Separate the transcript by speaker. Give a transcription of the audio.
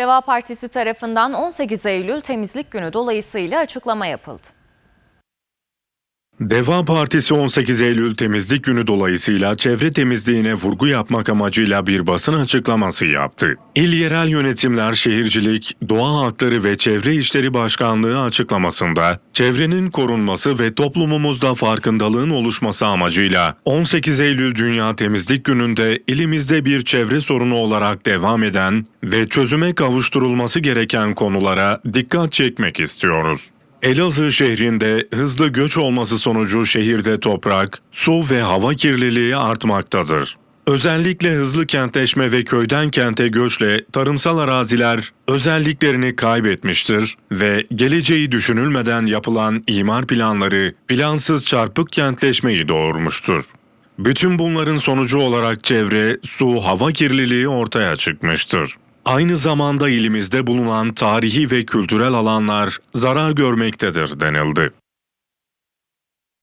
Speaker 1: Deva Partisi tarafından 18 Eylül Temizlik Günü dolayısıyla açıklama yapıldı.
Speaker 2: Deva Partisi 18 Eylül temizlik günü dolayısıyla çevre temizliğine vurgu yapmak amacıyla bir basın açıklaması yaptı. İl Yerel Yönetimler Şehircilik, Doğa Hakları ve Çevre İşleri Başkanlığı açıklamasında çevrenin korunması ve toplumumuzda farkındalığın oluşması amacıyla 18 Eylül Dünya Temizlik Günü'nde ilimizde bir çevre sorunu olarak devam eden ve çözüme kavuşturulması gereken konulara dikkat çekmek istiyoruz. Elazığ şehrinde hızlı göç olması sonucu şehirde toprak, su ve hava kirliliği artmaktadır. Özellikle hızlı kentleşme ve köyden kente göçle tarımsal araziler özelliklerini kaybetmiştir ve geleceği düşünülmeden yapılan imar planları plansız çarpık kentleşmeyi doğurmuştur. Bütün bunların sonucu olarak çevre, su, hava kirliliği ortaya çıkmıştır. Aynı zamanda ilimizde bulunan tarihi ve kültürel alanlar zarar görmektedir denildi.